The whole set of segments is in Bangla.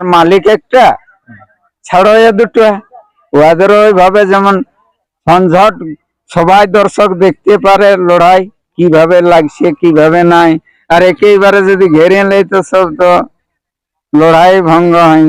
মালিক একটা, ছাড়ো দুটো। ওদের ওইভাবে যেমন ঝঞ্ঝট, সবাই দর্শক দেখতে পারে লড়াই, কীভাবে লাগছে, কীভাবে নাই। আর একেবারে যদি ঘেরে নেই তো সব তো লড়াই ভঙ্গ হয়ে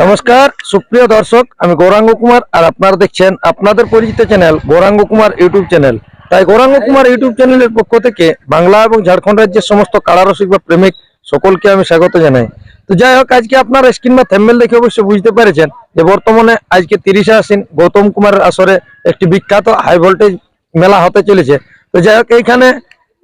নমস্কার, সুপ্রিয় দর্শক, আমি গৌরাঙ্গ কুমার আর আপনারা দেখছেন আপনাদের পরিচিত channel Gauranga Kumar YouTube channel. তাই গৌরাঙ্গ কুমার ইউটিউব চ্যানেলের পক্ষ থেকে বাংলা এবং ঝাড়খণ্ড রাজ্যের সমস্ত কালারসিক বা প্রেমিক সকলকে আমি স্বাগত জানাই। তো যাই হোক, আজকে আপনারা স্ক্রিন বা থ্যাম্বেল দেখে অবশ্যই বুঝতে পেরেছেন যে বর্তমানে আজকে তিরিশে আশ্বিন গৌতম কুমারের আসরে একটি বিখ্যাত হাই ভোল্টেজ মেলা হতে চলেছে। তো যাই হোক, এইখানে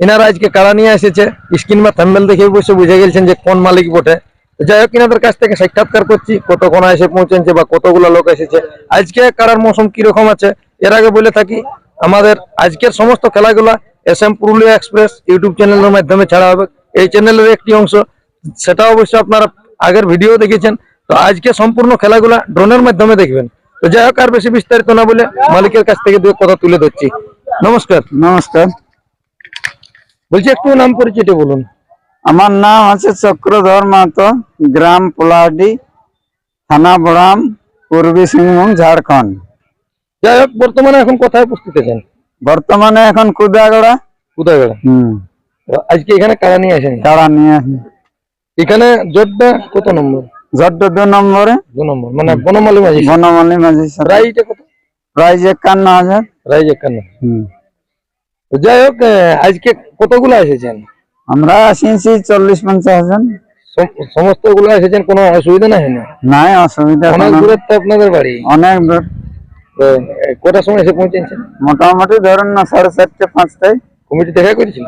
এনারা আজকে কারা নিয়ে এসেছে স্ক্রিন বা থ্যাম্বেল দেখে অবশ্যই বুঝে গেছেন যে কোন মালিক বটে। যাই হোক, এনাদের কাছ থেকে সাক্ষাৎকার করছি কত কোনা এসে পৌঁছেছে বা কতগুলো লোক এসেছে, আজকে কারার মৌসুম কীরকম আছে, এর আগে বলে থাকি, আমাদের আজকের সমস্ত খেলাগুলা S M Purulia Express YouTube চ্যানেলের মাধ্যমে ছাড়া হবে। এই চ্যানেলের একটি অংশ। সেটা অবশ্যই আপনারা আগের ভিডিও দেখেছেন। তো আজকে সম্পূর্ণ খেলাগুলা ড্রোনের মাধ্যমে দেখবেন। তো যাই হোক আর বেশি বিস্তারিত না বলে মালিকের কাছ থেকে দু কথা তুলে ধরছি। নমস্কার। নমস্কার। বলছি একটু নাম পরিচয়টা বলুন। আমার নাম আছে চক্রধর মাহাতো গ্রাম পোলাহাটি থানা বড়াম পূর্বী সিংভূম ঝাড়খণ্ড। যাই হোক বর্তমানে এখন কোথায় উপস্থিত আছেন? বর্তমানে এখন কুদাগড়া। কোথায় হম। আজকে এখানে কারা নিয়ে আসেন? তারা নিয়ে আসি এখানে জোটটা কত নম্বর? জড্ড দু নম্বরে। দু নম্বর মানে বনমালী মাঝি। বনমালী মাঝি। কত? প্রাইজ একান্ন হাজার। একান্ন। তো যাই হোক আজকে কতগুলো এসেছেন? আমরা আসিছি চল্লিশ পঞ্চাশ জন। সমস্তগুলো এসেছেন কোনো অসুবিধা নাই না? নাই অসুবিধা অনেক দূরের তো আপনাদের বাড়ি। অনেক দূর। কটার সময় এসে পৌঁছেছেন? মোটামুটি ধরুন না সাড়ে চারটে পাঁচটায়। কমিটি দেখা করেছিল?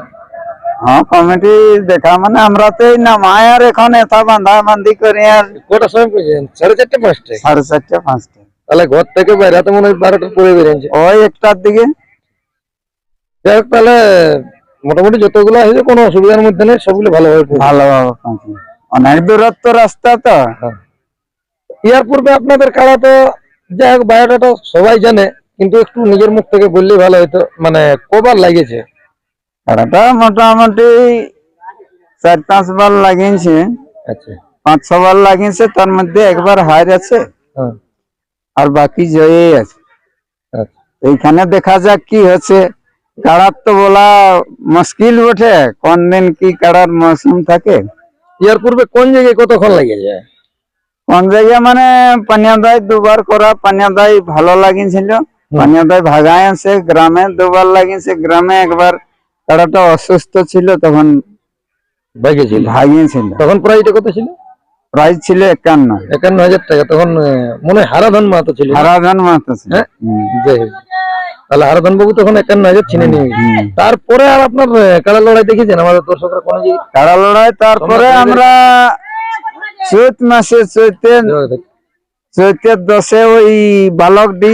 হ্যাঁ কমিটি দেখা মানে আমরা তো এই নামায় আর এখন এথা বান্ধা বান্ধি করি আর কটার সময় পৌঁছেছেন সাড়ে চারটে পাঁচটায় সাড়ে চারটে পাঁচটা। তাহলে ঘর থেকে বাইরে মনে হয় বারোটার পরে বেরিয়েছে ওই একটার দিকে। যাই তাহলে মোটামুটি যতগুলো আছে কোনো অসুবিধার মধ্যে নেই সবগুলো ভালোভাবে ভালোভাবে অনেক দূরত্ব রাস্তা তো। ইয়ার পূর্বে আপনাদের কারা তো যাই হোক বায়োডাটা সবাই জানে কিন্তু একটু নিজের মুখ থেকে বললেই ভালো হতো মানে কবার লাগিয়েছে। খেলাটা মোটামুটি চার পাঁচ বার লাগিয়েছে। আচ্ছা। পাঁচ ছ বার লাগিয়েছে তার মধ্যে একবার হার আছে। হ্যাঁ। আর বাকি জয়ই আছে। আচ্ছা। এইখানে দেখা যাক কি হচ্ছে। কাড়ার তো বলা মুশকিল বটে। কোন দিন কি কাড়ার মৌসুম থাকে। ইয়ার পূর্বে কোন জায়গায় কতক্ষণ লাগিয়েছে? কোন জায়গায় মানে পানিয়াদাই দুবার করা পানিয়াদাই ভালো লাগিয়েছিল। পানিয়াদাই ভাগায় আছে গ্রামে দুবার লাগিয়েছে গ্রামে একবার কাড়াটা অসুস্থ ছিল তখন ভাগিয়েছিল ভাগিয়েছিল। তখন প্রাইসটা কত ছিল? প্রাইস ছিল একান্ন। একান্ন হাজার টাকা। তখন মনে হয় হারাধন মাহাতো ছিল। হারাধন মাহাতো ছিল। হ্যাঁ? যাই হোক। তাহলে হারাধন বাবু তখন একান্ন হাজার ছিনে নিয়ে তারপরে আর আপনার কাড়া লড়াই দেখেছেন? আমাদের দর্শকরা কোন কাড়া লড়াই তারপরে আমরা চৈত মাসে চৈতের চৈতের দশে ওই বালকডি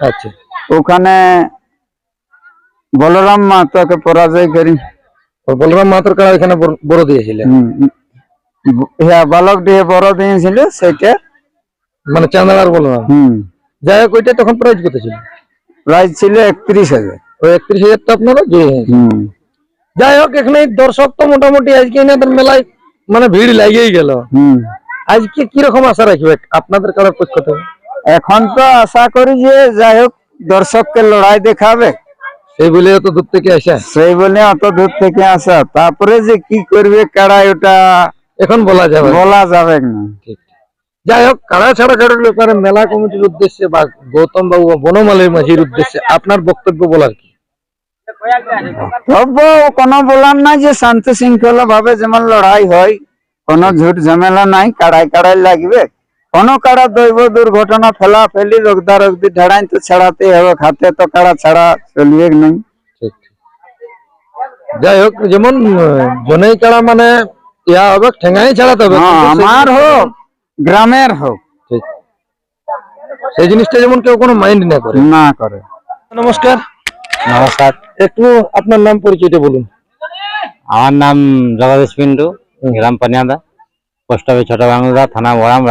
আচ্ছা। ওখানে বলরাম মাতাকে পরাজয় করি। বলরাম মাহাতোর কাড়া এখানে বড়- বড় হ্যাঁ বালক দিয়ে বড় দিয়েছিল সেটা মানে চাঁদার বলরাম যাই হোক ওইটা তখন প্রাইস কত ছিল? প্রাইস ছিল একত্রিশ হাজার। ওই একত্রিশ হাজার তো আপনারা জয়ী হয়েছে যাই হোক এখানে দর্শক তো মোটামুটি আজকে এনাদের মেলায় মানে ভিড় লাগিয়েই গেল। আজকে কীরকম আশা রাখবে? আপনাদের কারার পক্ষ থেকে? এখন তো আশা করি যে যাই হোক দর্শককে লড়াই দেখাবে। সেই বলে তো দূর থেকে আসা? সেই বলে অত দূর থেকে আসা। তারপরে যে কি করবে কাড়াই ওটা এখন বলা যাবে। বলা যাবে না। ঠিক। যাই হোক কারা ছাড়া কারোর ব্যাপারে মেলা কমিটির উদ্দেশ্যে বা গৌতম বাবু বা বনমালীর মাঝির উদ্দেশ্যে আপনার বক্তব্য বলার কি? তবু কোনো বলার নাই যে শান্তি শৃঙ্খলা ভাবে যেমন লড়াই হয় কোনো ঝুট ঝামেলা নাই কাড়াই কাড়াই লাগবে। কোনো কাড়া দৈব দুর্ঘটনা ফেলা ফেলি রোগদা রোগদি ঢেড়াই তো ছাড়াতে হবে খাতে তো কাড়া ছাড়া চলবে নাই। যাই হোক যেমন জনেই কাড়া মানে ইয়া হবে ঠেঙ্গাই ছাড়াতে হবে। হ্যাঁ আমার হোক গ্রামের হোক। ঠিক। সেই জিনিসটা যেমন কেউ কোনো মাইন্ড না করে। না করে। নমস্কার। নমস্কার। একটু আপনার নাম পরিচয়টা বলুন। আমার নাম জগদীশ পিন্টু গ্রাম পানিয়াদা পোস্ট অফিস ছোট বাংলা থানা বড়াম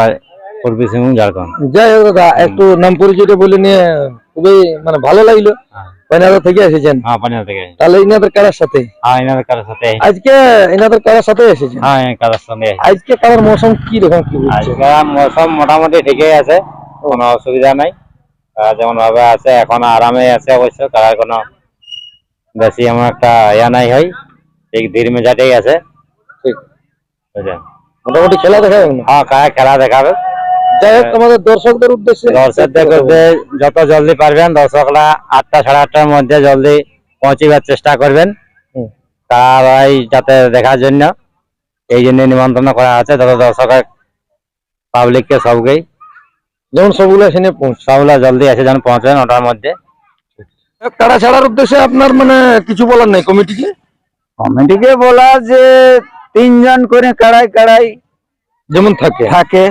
পূর্বী সিংভূম ঝাড়খণ্ড। যাই হোক দাদা একটু নাম পরিচয়টা বলে নিয়ে খুবই মানে ভালো লাগল। পানিহাজার থেকে এসেছেন? হ্যাঁ থেকে তাহলে ইনাদের কারার সাথে? হ্যাঁ কারোর সাথে আজকে ইনাদের কারার সাথে এসেছেন? হ্যাঁ কারোর সঙ্গে আজকে কারার মৌসুম কি রকম কি আজকে মৌসুম মোটামুটি ঠিকই আছে কোনো অসুবিধা নাই। যেমন ভাবে আছে এখন আরামে আছে অবশ্য তার কোনো বেশি এমন একটা ইয়া নাই হয়। ঠিক ধীর মেজাটেই আছে। ঠিক। বুঝলেন? মোটামুটি খেলা দেখা হ্যাঁ খেলা দেখাবে। যাই হোক আমাদের দর্শকদের উদ্দেশ্যে দর্শকদের যত জলদি পারবেন দর্শকরা আটটা সাড়ে আটটার মধ্যে জলদি পৌঁছিবার চেষ্টা করবেন। তারাই যাতে দেখার জন্য এই জন্য নিমন্ত্রণ করা আছে তত দর্শকের পাবলিককে সবকেই। যেমন সবগুলো এখানে সবগুলো জলদি এসে যেন পৌঁছবেন ওটার মধ্যে। কারা ছাড়ার উদ্দেশ্যে আপনার মানে কিছু বলার নেই কমিটিকে? কমিটিকে বলা যে তিনজন করে কাড়াই কাড়াই যেমন থাকে। থাকে।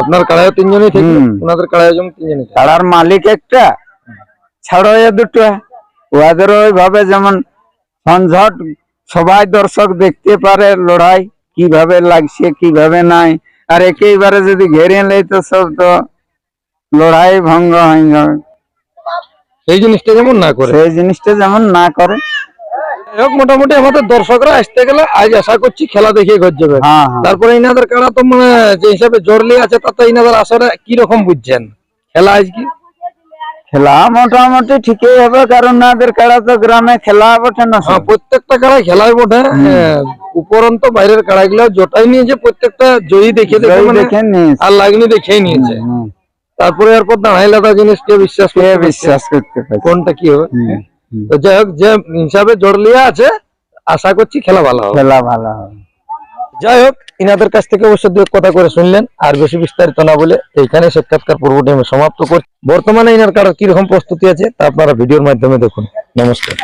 আপনার কাড়ায় তিনজনই থাকে ওনাদের কাড়ায় যেমন তিনজনই থাকে কাড়ার মালিক একটা ছাড়ো এ দুটো। ওদের ওইভাবে যেমন ঝঞ্ঝট সবাই দর্শক দেখতে পারে লড়াই কীভাবে লাগছে কীভাবে নাই। আর একেবারে যদি ঘেরে নেই তো সব তো লড়াই ভঙ্গ হয়ে যাবে সেই জিনিসটা যেমন না করে। সেই জিনিসটা যেমন না করে। হোক মোটামুটি আমাদের দর্শকরা আসতে গেলে আজ আশা করছি খেলা দেখে ঘর যাবে। হ্যাঁ হ্যাঁ। তারপরে ইনাদের কাড়া তো মানে যে হিসাবে জোরলি আছে তাতে ইনাদের আশাটা কি রকম বুঝছেন? খেলা আজ কি? খেলা মোটামুটি ঠিকই হবে কারণ ওদের কাড়া তো গ্রামে খেলা বটে না হ্যাঁ। প্রত্যেকটা কাড়াই খেলাই বটে। উপরন্ত বাইরের কাড়াগুলো জোটাই নিয়েছে প্রত্যেকটা জয়ী দেখে দেখে মানে আর লাগনি দেখেই নিয়েছে। তারপরে এরপর দাঁড়াই লাগা জিনিস কে বিশ্বাস বিশ্বাস করতে কোনটা কি হবে। তো যাই হোক যে হিসাবে জড়লিয়া আছে আশা করছি খেলা ভালো হবে। খেলা ভালো হবে। যাই হোক ইনাদের কাছ থেকে অবশ্য দু কথা করে শুনলেন আর বেশি বিস্তারিত না বলে এইখানে সাক্ষাৎকার পর্বটি আমি সমাপ্ত করছি। বর্তমানে ইনার কারও কীরকম প্রস্তুতি আছে তা আপনারা ভিডিওর মাধ্যমে দেখুন। নমস্কার।